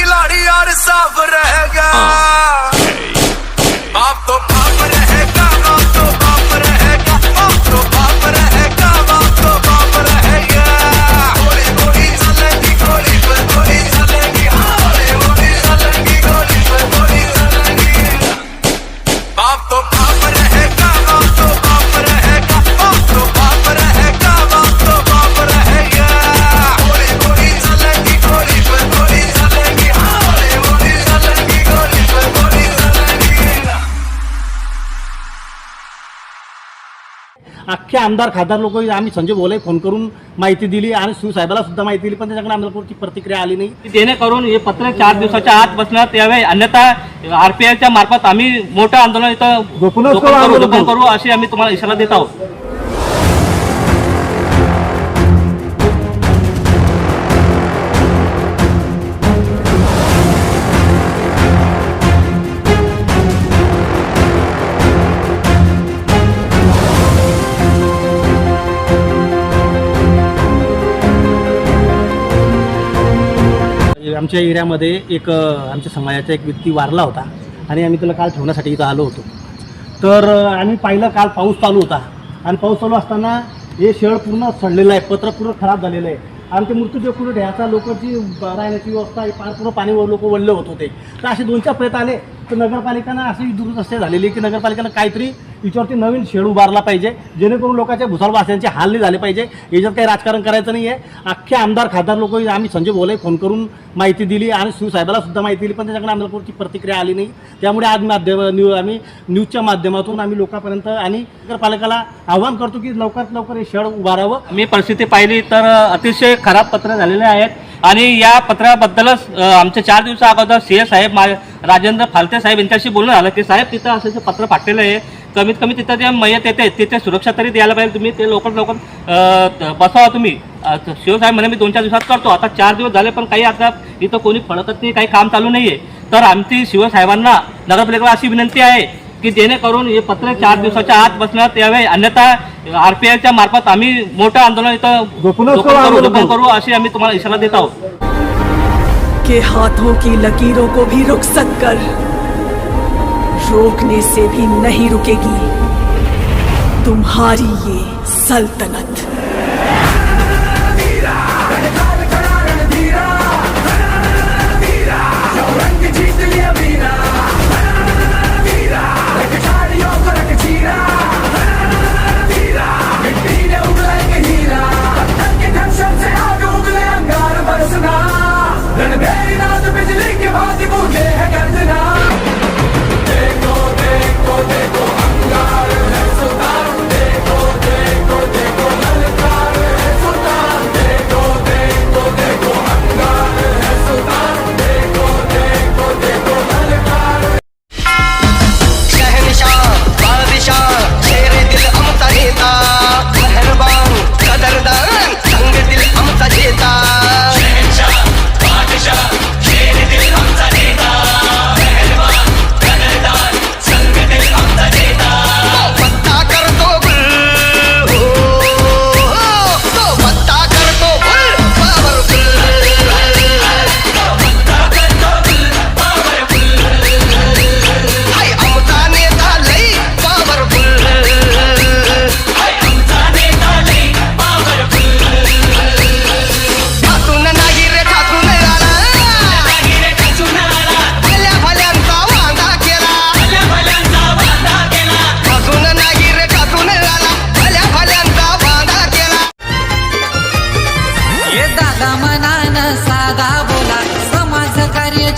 खिलाड़ी यार साफ रहेगा बाप अख्खे आमदार खासदार लोक आम्ही संजय बोले फोन करून माहिती दिली आणि शिवसाहेबाला सुद्धा माहिती दिली पण त्याच्याकडे आम्हाला कोणती प्रतिक्रिया आली नाही जेणेकरून हे पत्र चार दिवसाच्या आत बसण्यात यावे अन्यथा आरपीआयच्या मार्फत आम्ही मोठं आंदोलन इथं. करू अशी आम्ही तुम्हाला इशारा देत आहोत म्हणजे आमच्या एरियामध्ये एक आमच्या समाजाचा एक व्यक्ती वारला होता आणि आम्ही त्याला काल ठेवण्यासाठी इथं आलो होतो. तर आम्ही पाहिलं काल पाऊस चालू होता. आणि पाऊस चालू असताना हे शेळ पूर्ण सडलेलं आहे पत्र पूर्ण खराब झालेलं आहे. आणि ते मृत्यूचे कुठे ढ्याचा लोकांची राहण्याची व्यवस्था ही पार पूर्ण पाणीवर लोक वळले होत होते. तर असे दोन चार प्रयत्न आले. नगरपालिकांना अशी दुरुस्त झालेली आहे की नगरपालिकेनं काहीतरी याच्यावरती नवीन शेड उभारला पाहिजे जेणेकरून लोकांच्या भुसावळवासियांचे हाल नाही झाले पाहिजे. याच्यात काही राजकारण करायचं नाही आहे अख्खे आमदार खासदार लोक आम्ही संजय बोले फोन करून माहिती दिली आणि शिवसाहेबाला सुद्धा माहिती दिली पण त्याच्याकडे आम्हाला कोणती प्रतिक्रिया आली नाही. त्यामुळे आज माध्यम न्यू आम्ही न्यूजच्या माध्यमातून आम्ही लोकांपर्यंत आणि नगरपालिकाला आव्हान करतो की लवकरात लवकर हे शेड उभारावं. मी परिस्थिती पाहिली तर अतिशय खराब पत्र झालेले आहेत. आणि या पत्राबद्दलच आमच्या चार दिवसा अगोदर सी ए साहेब मा राजेंद्र फालते साहेब यांच्याशी बोलणं झालं की साहेब तिथं असं पत्र फाटलेलं आहे. कमीत कमी तिथं जे मयत येते तिथे सुरक्षा तरी द्यायला पाहिजे. तुम्ही ते लवकर लवकर बसावा तुम्ही. शिवसाहेब म्हणे मी दोन चार दिवसात करतो. आता चार दिवस झाले पण काही आता इथं कोणी फळतच नाही काही काम चालू नाही आहे तर आमची शिवसाहेबांना नगरपालिकेला अशी विनंती आहे की जेणेकरून हे पत्र चार दिवसाच्या आत बसण्यात यावे अन्यथा आरपीआयच्या मार्फत आम्ही मोठं आंदोलन इथं करू, करू करू. करू अशी आम्ही तुम्हाला इशारा देत आहोत. के हाथों की लकीरों को भी रुक सककर रोकने से भी नहीं रुकेगी। तुम्हारी ये सल्तनत। बिजली के बाद बूंदे है गर्जना देखो देखो देखो